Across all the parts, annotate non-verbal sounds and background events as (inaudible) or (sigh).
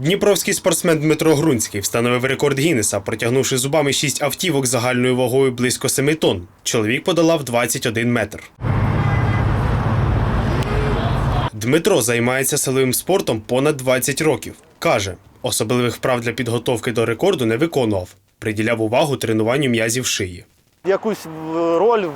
Дніпровський спортсмен Дмитро Грунський встановив рекорд Гіннеса, протягнувши зубами шість автівок загальною вагою близько 7 тонн. Чоловік подолав 21 метр. Дмитро займається силовим спортом понад 20 років. Каже, особливих вправ для підготовки до рекорду не виконував. Приділяв увагу тренуванню м'язів шиї. якусь роль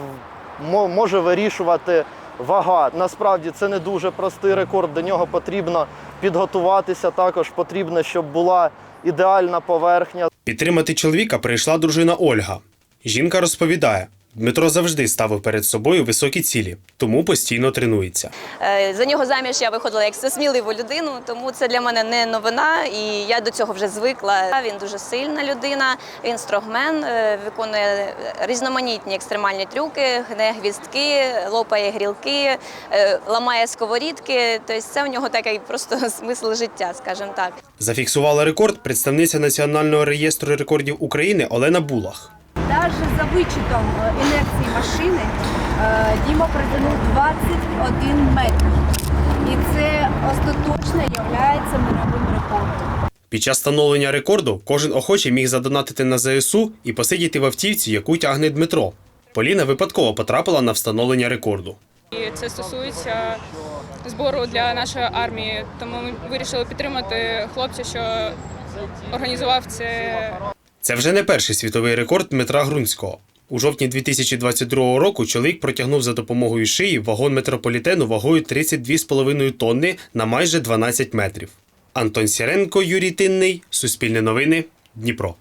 може вирішувати вага. Насправді це не дуже простий рекорд. До нього потрібно підготуватися. Також потрібно, щоб була ідеальна поверхня. Підтримати чоловіка прийшла дружина Ольга. Жінка розповідає, Дмитро завжди ставив перед собою високі цілі, тому постійно тренується. Е, За нього заміж я виходила як сміливу людину, тому це для мене не новина, і я до цього вже звикла. Він дуже сильна людина, він строгмен, е, виконує різноманітні екстремальні трюки, гне гвіздки, лопає грілки, е, ламає сковорідки. Тобто це у нього такий просто (laughs) смисл життя, скажімо так. Зафіксувала рекорд представниця Національного реєстру рекордів України Олена Булах. Даже за вичетом е, інерції машини Діма протягнув 21 метр. І це остаточно є мировим рекордом. Під час встановлення рекорду кожен охочий міг задонатити на ЗСУ і посидіти в автівці, яку тягне Дмитро. Поліна випадково потрапила на встановлення рекорду. І це стосується збору для нашої армії. Тому ми вирішили підтримати хлопця, що організував це Це вже не перший світовий рекорд Дмитра Грунського. У жовтні 2022 року чоловік протягнув за допомогою шиї вагон метрополітену вагою 32,5 тонни на майже 12 метрів. Антон Сіренко, Юрій Тинний, Суспільне новини, Дніпро.